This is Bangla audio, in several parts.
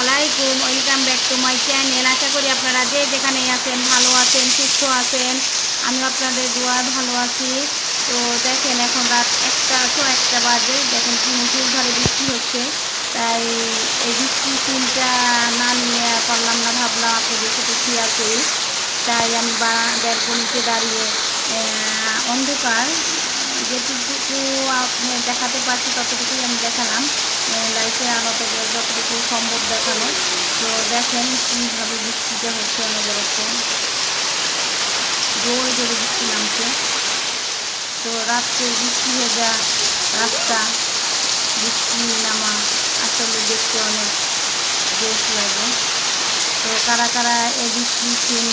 আলাইকুম, welcome back to my channel. আশা করি আপনারা যে যেখানে আছেন, ভালো আছেন, সুস্থ আছেন আমি আপনাদের দোয়া ভালো আছি। তো দেখেন এখন রাত একটা তো একটা বাজে। দেখেন তিন ঘরে বৃষ্টি হচ্ছে। তাই এই বৃষ্টি সিনটা না নিয়ে পারলাম না, ভাবলাম আপনাদের সাথে শেয়ার করি। তাই আমি ব্যালকনিতে দাঁড়িয়ে অন্ধকার। যেটুকু আপনি দেখাতে পারছি, ততটুকুই আমি দেখালাম। লাইফে আলোতে যতটুকু সম্ভব দেখানো। তো দেখেন কীভাবে বৃষ্টিটা হচ্ছে আমাদের হচ্ছে জোরে জোরে বৃষ্টি নামছে। তো রাত্রে বৃষ্টি ভেজা রাস্তা, বৃষ্টি নামা আসলে দেখতে অনেক বেশ লাগে। তো কারা কারা এই বৃষ্টি সিন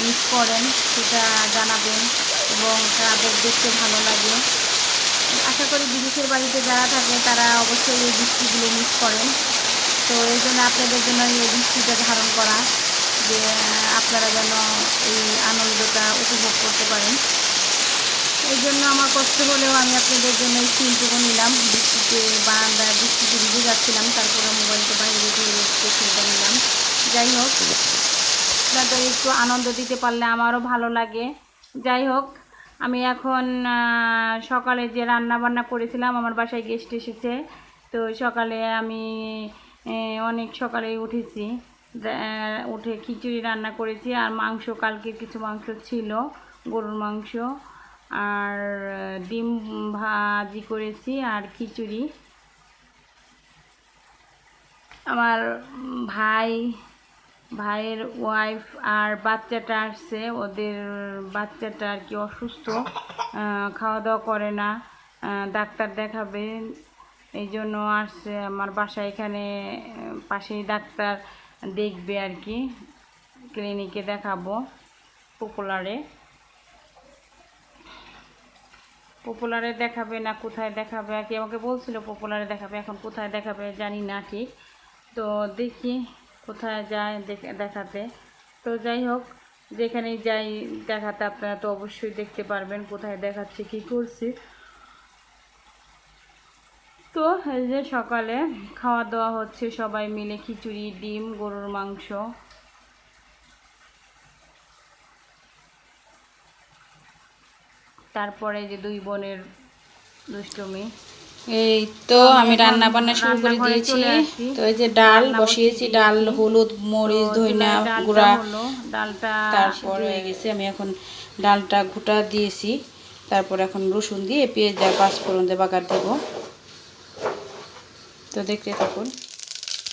মিস করেন সেটা জানাবেন এবং তাদের দেখতে ভালো লাগে। আশা করি বিদেশের বাড়িতে যারা থাকে, তারা অবশ্যই এই বৃষ্টিগুলো মিস করেন। তো এই জন্য আপনাদের জন্য এই বৃষ্টিটা ধারণ করা যে আপনারা যেন এই আনন্দটা উপভোগ করতে পারেন। এই জন্য আমার কষ্ট হলেও আমি আপনাদের জন্য এই সিনটুকু নিলাম। বৃষ্টিতে বারান্দায় বৃষ্টিতে ভিজে যাচ্ছিলাম, তারপরে মোবাইলটা বাইরে দিয়ে রেখে সিনটা নিলাম। যাই হোক, আপনাদের একটু আনন্দ দিতে পারলে আমারও ভালো লাগে। যাই হোক আমি এখন সকালে যে রান্না বান্না করেছিলাম, আমার বাসায় গেস্ট এসেছে। তো সকালে আমি অনেক সকালে উঠেছি। উঠে খিচুড়ি রান্না করেছি, আর মাংস, কালকে কিছু মাংস ছিল, গরুর মাংস। আর, ডিম ভাজি করেছি, আর খিচুড়ি। আমার ভাই ভাইয়ের ওয়াইফ আর বাচ্চাটা আসছে, ওদের বাচ্চাটা আর কি অসুস্থ খাওয়া দাওয়া করে না ডাক্তার দেখাবে, এই জন্য আসছে আমার বাসা এখানে পাশেই ডাক্তার দেখবে আর কি ক্লিনিকে দেখাবো পপুলারে পপুলারে দেখাবে না, কোথায় দেখাবে, আর কি আমাকে বলছিল পপুলারে দেখাবে, এখন কোথায় দেখাবে জানি না ঠিক। তো দেখি কোথায় যায় দেখ- দেখাতে। তো যাই হোক, যেখানেই যাই দেখাতে আপনারা তো অবশ্যই দেখতে পারবেন কোথায় দেখাচ্ছে, কি করছি। তো এই যে সকালে খাওয়া দাওয়া হচ্ছে সবাই মিলে খিচুড়ি, ডিম, গরুর মাংস। তারপরে যে দুই বোনের দুষ্টমি। এই তো আমি রান্না বান্না শুরু করে দিয়েছি। তো এই যে ডাল বসিয়েছি ডাল হলুদ মরিচ ধইনা গুঁড়া। ডালটা তারপর হয়ে গেছে আমি এখন ডালটা ঘুটা দিয়েছি। তারপর এখন রসুন দিয়ে পেঁয়াজ আর পাঁচফোড়ন দিয়ে বাগার দেবো। তো দেখতে থাকুন।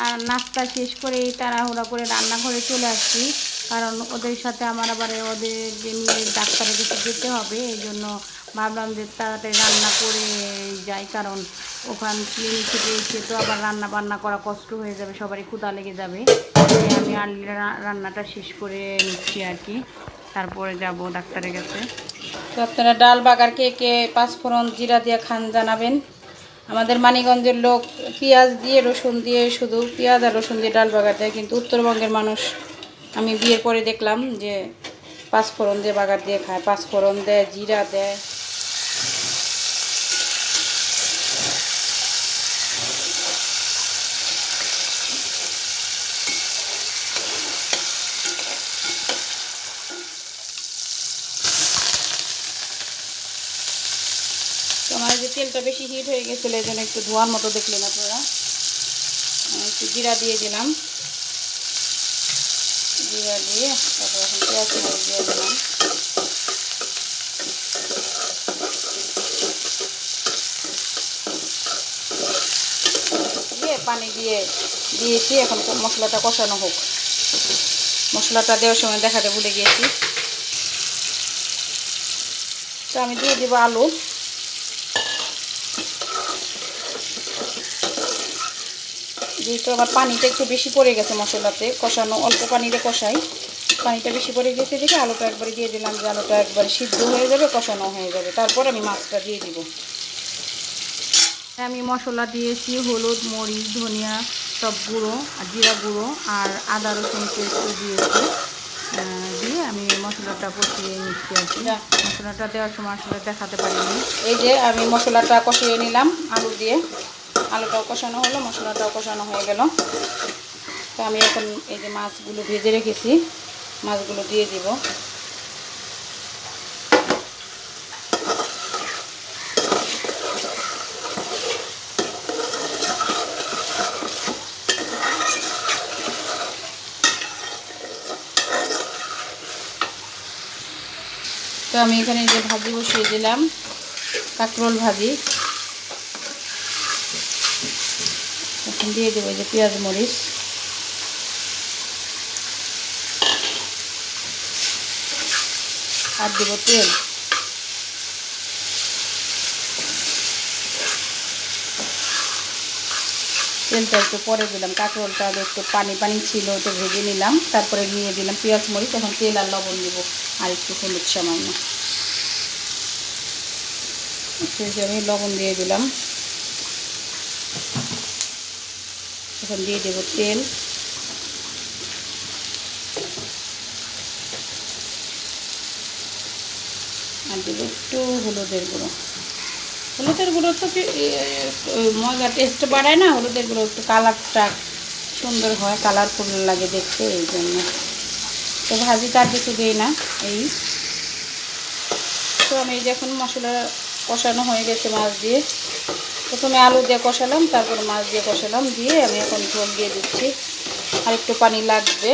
আর নাস্তা শেষ করে তাড়াহুড়া করে রান্নাঘরে চলে আসছি। কারণ ওদের সাথে আমার আবার ওদের যে নিয়ে ডাক্তারের কাছে যেতে হবে এই জন্য ভাবলাম যে তাড়াতাড়ি রান্না করে যাই, কারণ ওখান ক্লিনিক থেকে এসে তো আবার রান্না বান্না করা কষ্ট হয়ে যাবে, সবারই ক্ষুদা লেগে যাবে। আমি আর্লি রান্নাটা শেষ করে নিচ্ছি আর কি। তারপরে যাব ডাক্তারের কাছে। তো আপনারা ডাল বাগার কে কে পাঁচফোড়ন জিরা দিয়ে খান জানাবেন। আমাদের মানিগঞ্জের লোক পেঁয়াজ দিয়ে, রসুন দিয়ে, শুধু পেঁয়াজ আর রসুন দিয়ে ডাল বাগার দেয়, কিন্তু উত্তরবঙ্গের মানুষ, আমি বিয়ের পরে দেখলাম যে পাঁচফোড়ন দিয়ে বাগার দিয়ে খায়, পাঁচফোড়ন দেয়, জিরা দেয়। তো আমার যে তেলটা বেশি হিট হয়ে গেছিল, এই জন্য একটু ধোয়ার মতো দেখলেন আপনারা। একটু জিরা দিয়ে দিলাম। জিরা দিয়ে তারপর এখন পেঁয়াজ দিয়ে দিলাম। দিয়ে পানি দিয়ে দিয়েছি, এখন মশলাটা কষানো হোক। মশলাটা দেওয়ার সময় দেখাতে ভুলে গিয়েছি তো আমি দিয়ে দেবো আলু। যেহেতু আমার পানিটা একটু বেশি পড়ে গেছে মশলাতে কষানো অল্প পানিতে কষাই। পানিটা বেশি পড়ে গেছে দেখে আলুটা একবারে দিয়ে দিলাম যে আলুটা একবারে সিদ্ধ হয়ে যাবে কষানো হয়ে যাবে। তারপর আমি মাছটা দিয়ে দিব। আমি মশলা দিয়েছি হলুদ মরিচ ধনিয়া সব গুঁড়ো আর জিরা গুঁড়ো আর আদা রসুন পেস্ট দিয়েছি। দিয়ে আমি মশলাটা কষিয়ে নিচ্ছি আর কি। মশলাটা দেওয়ার সময় আসলে দেখাতে পারিনি। এই যে আমি মশলাটা কষিয়ে নিলাম আলু দিয়ে। আলুটাও কষানো হলো, মশলাটাও কষানো হয়ে গেল। তো আমি এখন এই যে মাছগুলো ভেজে রেখেছি, মাছগুলো দিয়ে দিব। তো আমি এখানে যে ভাজি বসিয়ে দিলাম, কাঁকরোল ভাজি এখন দিয়ে দেবো যে পেঁয়াজ মরিচ। আর দেবো তেল। তেলটা একটু পরে দিলাম কাঁকরোলটা একটু পানি পানি ছিল একটু ভেজে নিলাম, তারপরে নিয়ে দিলাম পেঁয়াজ, মরিচ, এখন তেল আর লবণ দেবো, আর একটু হলুদ সামান্য। সেই আমি লবণ দিয়ে দিলাম। এখন দিয়ে দেবো তেল। আর দেবো একটু হলুদের গুঁড়ো। হলুদের গুঁড়ো তো এ, টেস্ট বাড়ায় না? হলুদের গুঁড়ো একটু কালারটা সুন্দর হয় কালারফুল লাগে দেখতে এই জন্য। তো ভাজি তার কিছু দিই না এই। তো আমি যখন মশলা কষানো হয়ে গেছে মাছ দিয়ে। প্রথমে আলু দিয়ে কষালাম, তারপর মাছ দিয়ে কষালাম, দিয়ে আমি এখন ঝোল দিয়ে দিচ্ছি। আর একটু পানি লাগবে।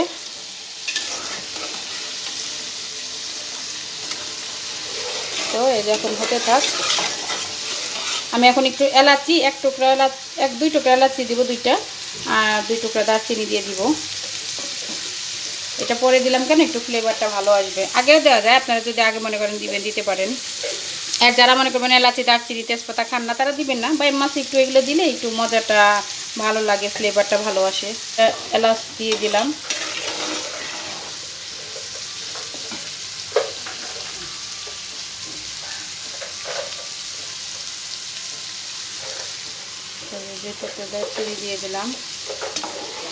তো এই যে এখন হতে থাক। আমি এখন একটু এলাচি, এক টুকরা এলাচ, এক, দুই টুকরা এলাচি দিব দুইটা, আর দুই টুকরা দারচিনি দিয়ে দিব। এটা পরে দিলাম কেন? একটু ফ্লেভারটা ভালো আসবে। আগেও দেওয়া যায়, আপনারা যদি আগে মনে করেন দিবেন, দিতে পারেন। আর যারা মনে করবেন এলাচি, দারচিনি, তেজপাতা খান না, তারা দিবেন না। বা মাছ একটু এগুলো দিলে একটু মজাটা ভালো লাগে ফ্লেভারটা ভালো আসে। এলাচ দিয়ে দিলাম। দিয়ে দিলাম।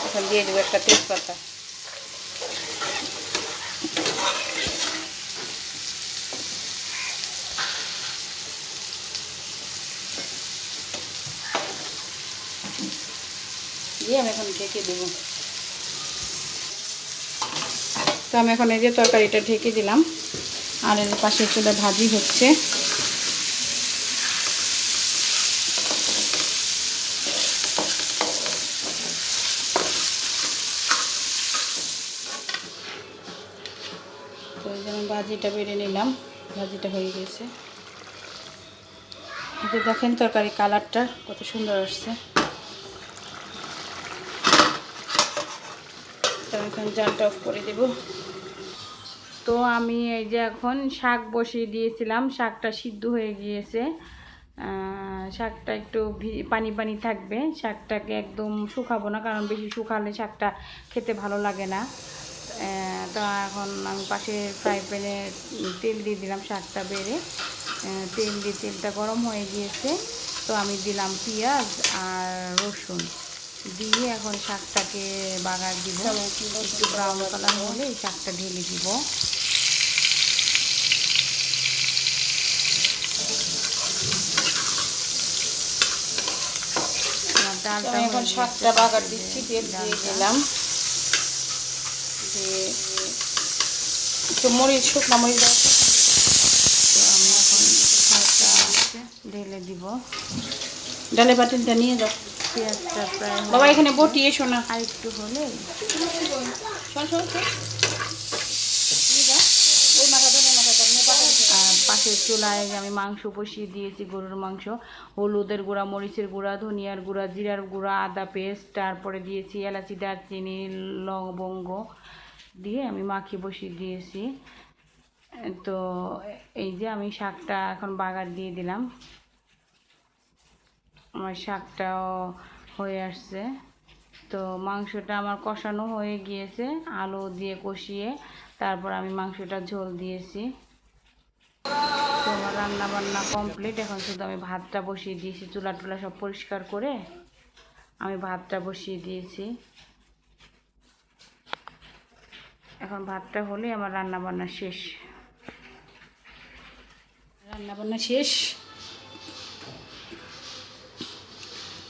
এখন দিয়ে দেবো একটা তেজপাতা। দিয়ে আমি এখন ঢেকে দেবো। তো আমি এখন এই যে তরকারিটা ঢেকে দিলাম। আর এর পাশে চুলে ভাজি হচ্ছে। তো এই যে ভাজিটা বেড়ে নিলাম। ভাজিটা হয়ে গেছে। দেখেন তরকারি কালারটা কত সুন্দর আসছে। তো এখন জালটা অফ করে দেব। তো আমি এই যে এখন শাক বসিয়ে দিয়েছিলাম, শাকটা সিদ্ধ হয়ে গিয়েছে। শাকটা একটু পানি পানি থাকবে, শাকটাকে একদম শুকাবো না, কারণ বেশি শুকালে শাকটা খেতে ভালো লাগে না। তো এখন আমি পাশে ফ্রাই প্যানে তেল দিয়ে দিলাম শাকটা বেড়ে। তেল দিয়ে তেলটা গরম হয়ে গিয়েছে। তো আমি দিলাম পেঁয়াজ আর রসুন। দিয়ে এখন শাকটাকে বাগার দিব। একটু ব্রাউন কালার হলে এই শাকটা ঢেলে দিব। ডালটা এখন শাকটা বাগার দিচ্ছি তেল দিয়ে। দিলাম। দিয়ে একটু মরিচ শুকনো মরিচ তো আমি এখন শাকটা ঢেলে দিব। ডালে বাটিলটা নিয়ে যাও। পেঁয়াজটা প্রায় বাবা এখানে বটি এসো না। আর একটু হলে শোন শোন শোন। পাশের চুলায় আমি মাংস বসিয়ে দিয়েছি গরুর মাংস হলুদের গুঁড়া মরিচের গুঁড়া ধনিয়ার গুঁড়া জিরার গুঁড়া আদা পেস্ট তারপরে দিয়েছি এলাচি দারচিনি লবঙ্গ দিয়ে আমি মাখিয়ে বসিয়ে দিয়েছি। তো এই যে আমি শাকটা এখন বাগার দিয়ে দিলাম। আমার শাকটাও হয়ে আসছে। তো মাংসটা আমার কষানো হয়ে গিয়েছে, আলু দিয়ে কষিয়ে তারপর আমি মাংসটা ঝোল দিয়েছি। তো আমার রান্না বান্না কমপ্লিট, এখন শুধু আমি ভাতটা বসিয়ে দিয়েছি চুলা টুলা সব পরিষ্কার করে আমি ভাতটা বসিয়ে দিয়েছি। এখন ভাতটা হলে আমার রান্না বান্না শেষ। রান্না বান্না শেষ।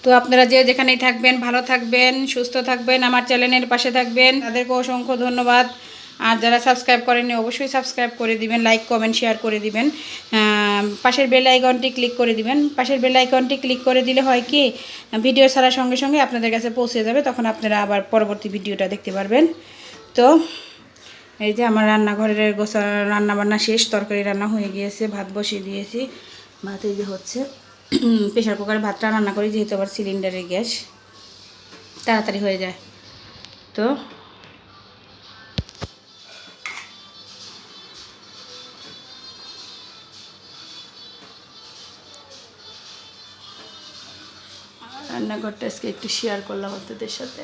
তো আপনারা যে যেখানেই থাকবেন, ভালো থাকবেন, সুস্থ থাকবেন, আমার চ্যানেলের পাশে থাকবেন। তাদেরকে অসংখ্য ধন্যবাদ। আর যারা সাবস্ক্রাইব করেননি, অবশ্যই সাবস্ক্রাইব করে দিবেন, লাইক, কমেন্ট, শেয়ার করে দিবেন। পাশের বেল আইকনটি ক্লিক করে দিবেন। পাশের বেল আইকনটি ক্লিক করে দিলে হয় কি, ভিডিও ছাড়ার সঙ্গে সঙ্গে আপনাদের কাছে পৌঁছে যাবে, তখন আপনারা আবার পরবর্তী ভিডিওটা দেখতে পারবেন। তো, এই যে আমার রান্নাঘরের গোসা রান্নাবান্না শেষ, তরকারি রান্না হয়ে গিয়েছে, ভাত বসিয়ে দিয়েছি। ভাত এই যে হচ্ছে। প্রেশার কুকারে ভাতটা রান্না করি, যেহেতু আবার সিলিন্ডারের গ্যাস। তাড়াতাড়ি হয়ে যায়। তো রান্নাঘরটা আজকে একটু শেয়ার করলাম আপনাদের সাথে।